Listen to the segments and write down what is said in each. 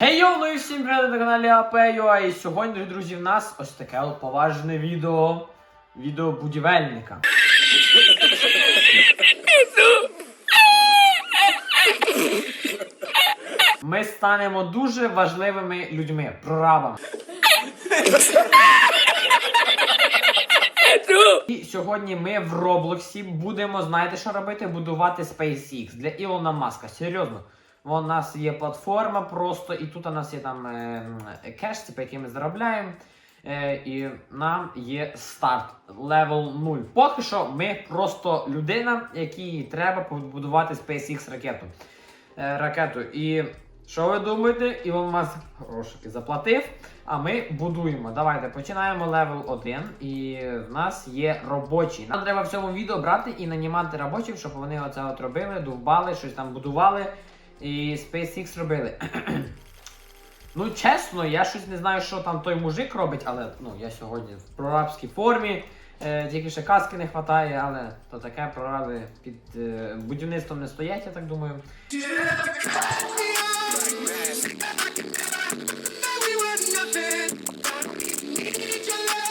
Хей йоу, ну і всім привіт на каналі АП.ua І сьогодні, друзі, в нас ось таке поважне відео. Відео будівельника. Ми станемо дуже важливими людьми, прорабами. І сьогодні ми в Роблоксі будемо, знаєте, що робити? Будувати SpaceX для Ілона Маска. Серйозно. У нас є платформа просто, і тут у нас є там е, кеш, типу, який ми заробляємо. Е, і нам є старт левел 0. Поки що ми просто людина, якій треба побудувати SpaceX ракету. Е, ракету. І що ви думаєте? Ілон Маск грошики заплатив. А ми будуємо. Давайте починаємо левел 1. І в нас є робочі. Нам треба в цьому відео брати і нанімати робочих, щоб вони оце от робили, довбали, щось там будували. І SpaceX робили. ну, чесно, я щось не знаю, що там той мужик робить, але ну, я сьогодні в прорабській формі. Е, тільки ще каски не вистачає, але то таке прораби під е, будівництвом не стоять, я так думаю.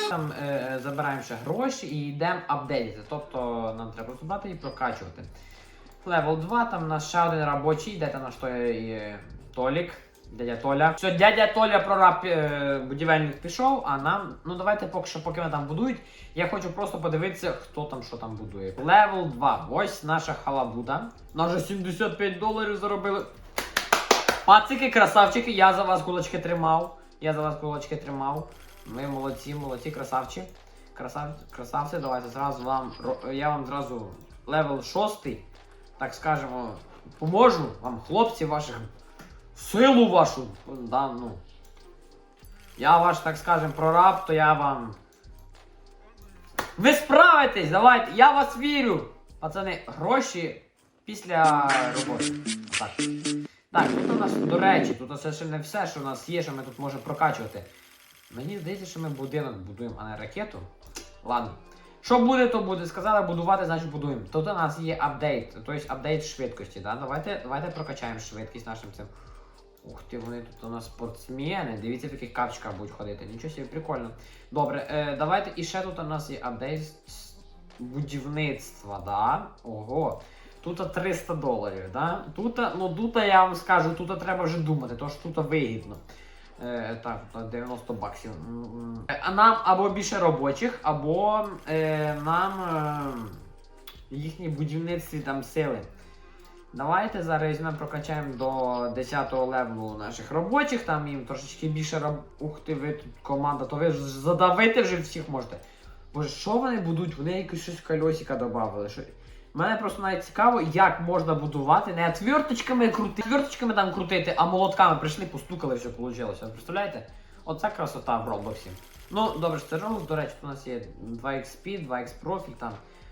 Там е, забираємо ще гроші і йдемо апдейтити. Тобто нам треба розібрати і прокачувати. Левел 2, там у нас ще один робочий, де там наш той е, Толік. Дядя Толя. Все, дядя Толя прораб е, будівельник пішов, а нам. Ну давайте поки що, поки вони там будують. Я хочу просто подивитися, хто там що там будує. Левел 2. Ось наша халабуда. Нас вже 75 доларів заробили. Пацики, красавчики, я за вас кулачки тримав. Я за вас кулачки тримав. Ми молодці, молодці, красавчі. Красав, красавці, давайте зразу вам. Я вам зразу левел 6, так скажемо, поможу вам, хлопці ваших. Силу вашу. Да, ну. Я ваш, так скажем, прораб, то я вам. Ви справитесь, давайте, я вас вірю. Пацани, гроші після роботи. Так. Так, тут у нас, до речі, тут це ще не все, що у нас є, що ми тут можемо прокачувати. Мені здається, що ми будинок будуємо, а не ракету. Ладно. Що буде, то буде. Сказали будувати, значить будуємо. Тут у нас є апдейт, тобто апдейт швидкості. Да? Давайте, давайте прокачаємо швидкість нашим цим. Ух ти, вони тут у нас спортсмени. Дивіться, в яких капчиках будуть ходити. Нічого собі, прикольно. Добре, е, давайте і ще тут у нас є апдейт будівництва, да? Ого. Тут 300 доларів, да? Тут, ну тут я вам скажу, тут треба вже думати, що тут вигідно. Е, так, 90 баксів. Е, нам або більше робочих, або е, нам е, їхні будівництві там сили. Давайте зараз візьмемо, прокачаємо до 10-го левелу наших робочих, там їм трошечки більше роб... Ух ти, ви тут команда, то ви ж задавити вже всіх можете. Боже, що вони будуть? Вони якось щось кольосика додавали. Що... Мене просто навіть цікаво, як можна будувати, не отверточками крутити, отверточками там крутити, а молотками прийшли, постукали, все вийшло. Представляєте? Оце красота в Роблоксі. Ну, добре, це Roblox, до речі, у нас є 2xP, 2x профіль там.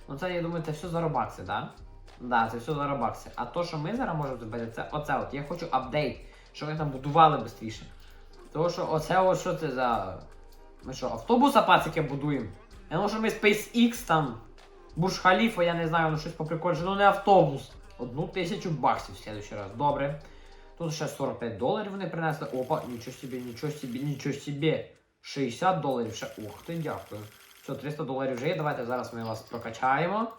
Ну це, я думаю, це все за робакси, так? Да? Да, це все за робакси. А то, що ми зараз можемо зробити, це оце от. Я хочу апдейт, щоб вони там будували швидше. Тому що оце от що це за. Ми що, автобуса пацики будуємо? Я думаю, що ми SpaceX там. Бурж Халіфа, я не знаю, ну щось по прикольше, ну не автобус. Одну тисячу баксів в следующий раз. Добре. Тут ще 45 доларів вони принесли. Опа, нічого собі, нічого собі, нічого собі. 60 доларів ще. Ух ти, дякую. Все, 300 доларів вже є. Давайте зараз ми вас прокачаємо.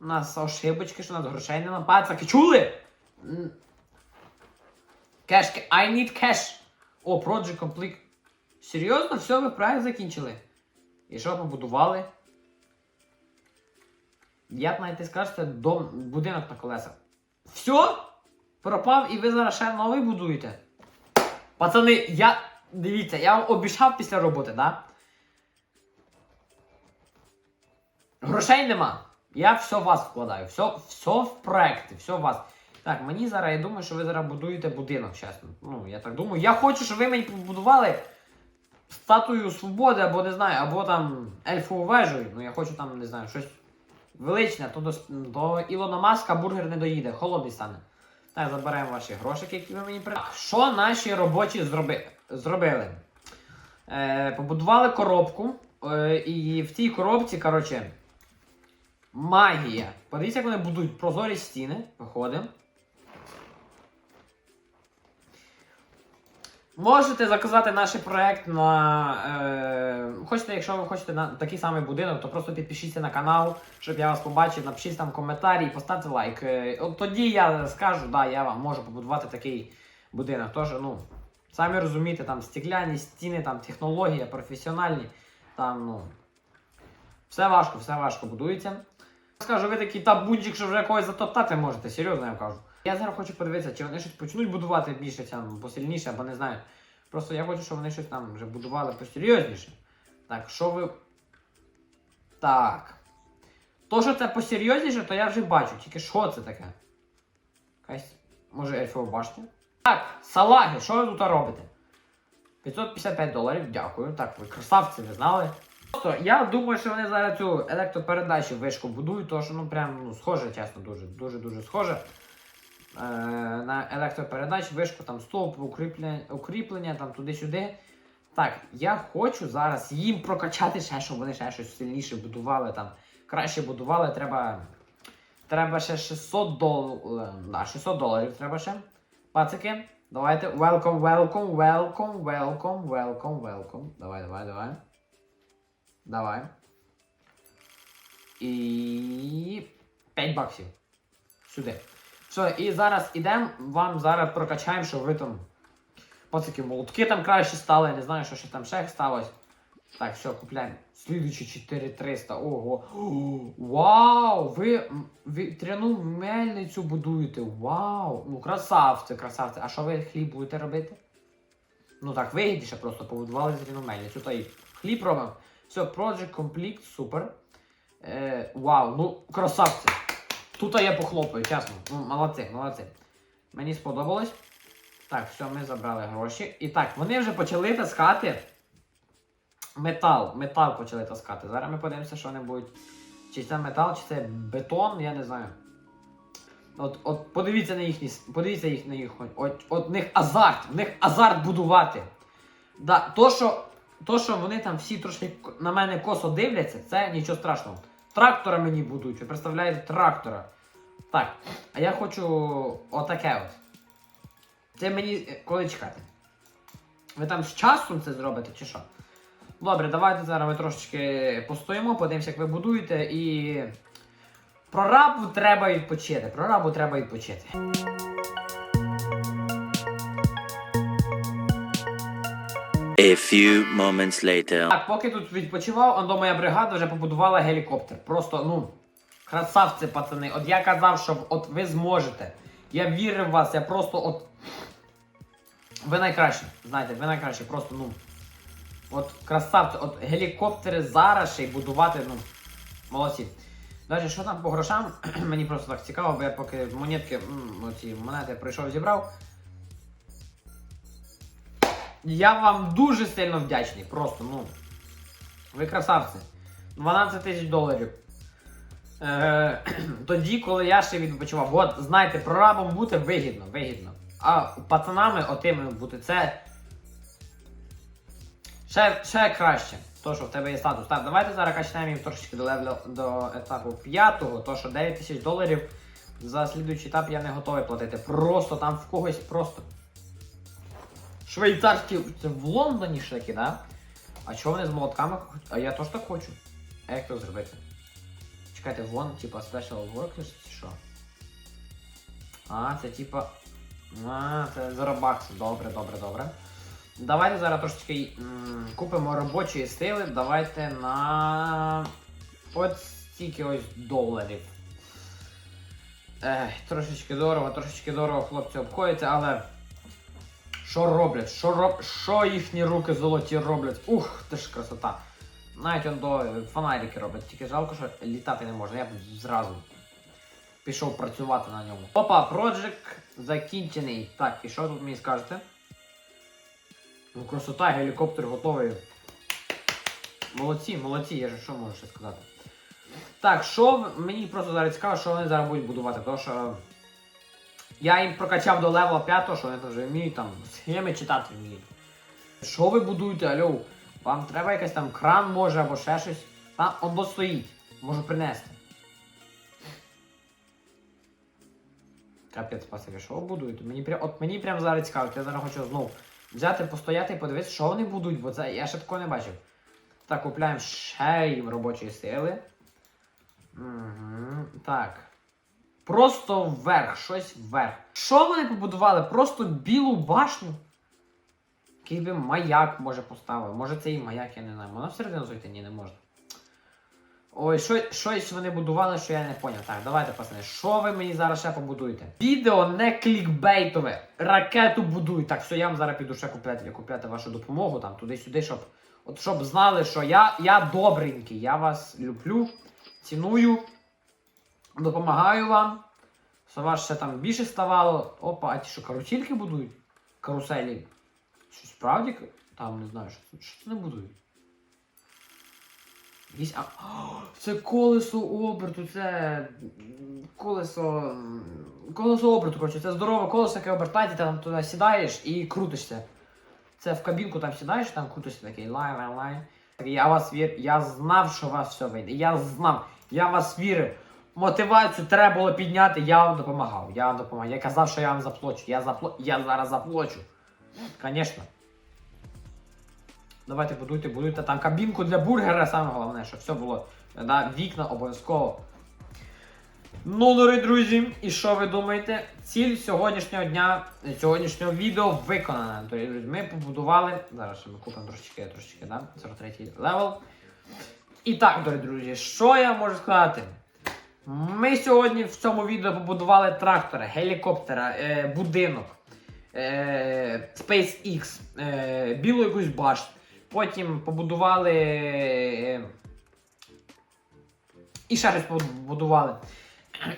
У нас ошибочки, що у нас грошей нема. Пацаки, чули? Кешки, I need cash. О, Project Complete. Серйозно? Все, ви проект закінчили? І що побудували? Як навіть ти скажете, дом, будинок на колесах. Все? Пропав і ви зараз ще новий будуєте? Пацани, я. Дивіться, я вам обіцяв після роботи, да? Грошей нема. Я все в вас вкладаю. Все, все в проекти, все в вас. Так, мені зараз, я думаю, що ви зараз будуєте будинок, чесно. Ну, я так думаю. Я хочу, щоб ви мені побудували статую свободи, або не знаю, або там ельфову вежу. Ну я хочу там, не знаю, щось величне, то до, до Ілона Маска бургер не доїде, холодний стане. Так, заберемо ваші грошики, які ви мені при. Що наші робочі зроби... зробили? Е, побудували коробку. Е, і в цій коробці, коротше, магія. Подивіться, як вони будують прозорі стіни. Виходимо. Можете заказати наш проект на. Е, хочете, якщо ви хочете на такий самий будинок, то просто підпишіться на канал, щоб я вас побачив, напишіть там коментарі поставте лайк. Е, от тоді я скажу, да, я вам можу побудувати такий будинок. Тож, ну, самі розумієте, там стекляні стіни, там технологія, професіональні, там, ну. Все важко, все важко будується. Скажу, ви такий табунчик, що вже когось затоптати можете, серйозно я вам кажу. Я зараз хочу подивитися, чи вони щось почнуть будувати більше там, посильніше, або не знаю. Просто я хочу, щоб вони щось там вже будували посерйозніше. Так, що ви. Так. То, що це посерйозніше, то я вже бачу. Тільки що це таке? Якась. Може ельфова башня? Так, салаги, що ви тут робите? 555 доларів, дякую. Так, ви красавці, не знали. Просто я думаю, що вони зараз цю електропередачу вишку будують, тому що ну прям ну, схоже, чесно, дуже, дуже, дуже схоже. Е, на електропередач, вишку, там стовп, укріплення, укріплення там туди-сюди. Так, я хочу зараз їм прокачати ще, щоб вони ще щось сильніше будували, там, краще будували, треба. Треба ще 600 доларів. Да, 600 доларів треба ще. Пацики, давайте. Welcome, welcome, welcome, welcome, welcome, welcome. Давай, давай, давай. Давай. І. 5 баксів. Сюди. Все, і зараз ідемо, вам зараз прокачаємо, щоб ви там. Пацики, молотки там краще стали, я не знаю, що ще там ще сталося. Так, все, купляємо. Слідуючі 4300. Ого. Вау! Ви вітряну мельницю будуєте. Вау! Ну, красавці, красавці. А що ви хліб будете робити? Ну так, вигідніше просто побудували вітряну мельницю. Та й хліб робимо. Все, Project Complete, супер. Е, вау, ну красавці. Тут я похлопаю, чесно. Ну, молодці, молодці. Мені сподобалось. Так, все, ми забрали гроші. І так, вони вже почали таскати метал. Метал почали таскати. Зараз ми подивимося, що вони будуть. Чи це метал, чи це бетон, я не знаю. От, от подивіться на їхні. Подивіться їх на їх. От, от них азарт, в них азарт будувати. Да, то, що, то, що вони там всі трошки на мене косо дивляться, це нічого страшного. Трактора мені будуть, ви представляєте трактора. Так, а я хочу отаке от. Це мені е, коли чекати? Ви там з часом це зробите чи що? Добре, давайте зараз ми трошечки постоїмо, подивимося, як ви будуєте і. Прорабу треба відпочити. Прорабу треба відпочити. A few moments later. Так, поки тут відпочивав, ондо моя бригада вже побудувала гелікоптер. Просто, ну, красавці, пацани. От я казав, що от ви зможете. Я вірив в вас, я просто от. Ви найкращі. Знаєте, ви найкращі. Просто, ну. От красавці, от гелікоптери зараз ще й будувати, ну. Молодці. Далі, що там по грошам? Мені просто так цікаво, бо я поки монетки, м, оці монети прийшов зібрав. Я вам дуже сильно вдячний. Просто, ну. Ви красавці. 12 тисяч доларів. Е, тоді, коли я ще відпочивав. От, знаєте, прорабом бути вигідно, вигідно. А пацанами отими бути це. Ще, ще краще. То, що в тебе є статус. Так, давайте зараз качнемо їм трошечки до левелу до етапу 5, то що 9 тисяч доларів за слідуючий етап я не готовий платити. Просто там в когось просто. Швейцарські. Це в Лондоні ще такі, да? А чого вони з молотками? А я теж так хочу. А як це зробити? Чекайте, вон, типа Special Workers чи що? А, це типа. А, це заробакси. Добре, добре, добре. Давайте зараз трошечки купимо робочої сили. Давайте на. От стільки ось доларів. Ех, трошечки дорого, трошечки дорого хлопці обходяться, але. Що роблять? Що роб... Що їхні руки золоті роблять? Ух, ти ж красота. Навіть он до фонарики роблять, тільки жалко, що літати не можна. Я б зразу пішов працювати на ньому. Опа, Project закінчений. Так, і що тут мені скажете? Ну, красота, гелікоптер готовий. Молодці, молодці, я ж що можу ще сказати. Так, що мені просто зараз цікаво, що вони зараз будуть будувати, тому що. Я їм прокачав до левела 5, що вони вже вміють там схеми читати вміють. Що ви будуєте, алло? Вам треба якийсь там кран може або ще щось. Там оно стоїть. Можу принести. Капець, пасики, що ви будуєте? Мені прям, от мені прям зараз цікаво, я зараз хочу знов взяти, постояти і подивитися, що вони будуть, бо це я ще такого не бачив. Так, купляємо ще їм робочої сили. Угу. Так. Просто вверх, щось вверх. Що вони побудували? Просто білу башню? Який би маяк може поставив. Може це і маяк, я не знаю. Можна всередину зайти? Ні, не можна. Ой, що, щось вони будували, що я не поняв. Так, давайте, пацани, що ви мені зараз ще побудуєте? Відео не клікбейтове. Ракету будують. Так, все, я вам зараз піду ще купляти, купляти вашу допомогу там туди-сюди, щоб. От щоб знали, що я, я добренький, я вас люблю, ціную, допомагаю вам. Що вас ще там більше ставало. Опа, а ті що карусельки будують? Каруселі. Що справді? Там не знаю, що, це- що це не будують. Якісь, а, це колесо оберту, це колесо. Колесо оберту, коротше, це здорове колесо, яке обертається, ти там туди сідаєш і крутишся. Це в кабінку там сідаєш, там крутишся такий лайн, лайн, лайн. Я вас вір, я знав, що у вас все вийде. Я знав, я вас вірив. Мотивацію треба було підняти, я вам допомагав. Я вам допомагав. Я казав, що я вам заплачу. Я запло... я зараз заплачу. Звісно. Давайте будуйте, будуйте там кабінку для бургера, саме головне, щоб все було. Да, вікна обов'язково. Ну, дорогі друзі, і що ви думаєте? Ціль сьогоднішнього дня, сьогоднішнього відео виконана. Дорогі друзі, ми побудували. Зараз ми купимо трошечки, трошечки, да? 43 левел. І так, дорогі друзі, що я можу сказати? Ми сьогодні в цьому відео побудували трактора, гелікоптера, е, будинок, е, SpaceX, е, білу якусь башту. Потім побудували. Е, і ще щось побудували.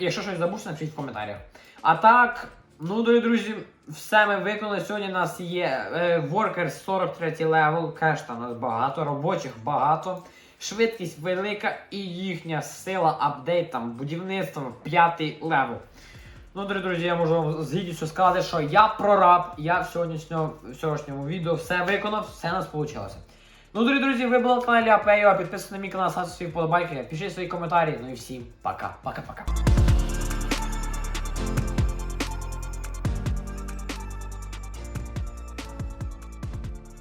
Якщо щось забув, напишіть в коментарях. А так, ну, дорогі друзі, все ми виконали. Сьогодні у нас є е, Workers 43 левел, кешта у нас багато, робочих багато. Швидкість велика і їхня сила апдейтам, будівництвом будівництво п'ятий левел. Ну, дорогі друзі, я можу вам з гідністю сказати, що я прораб, я в сьогоднішньому, в сьогоднішньому відео все виконав, все у нас вийшло. Ну, дорогі друзі, ви були на каналі Апео, підписуйтесь на мій канал, ставте свої вподобайки, пишіть свої коментарі. Ну і всім пока. Пока-пока.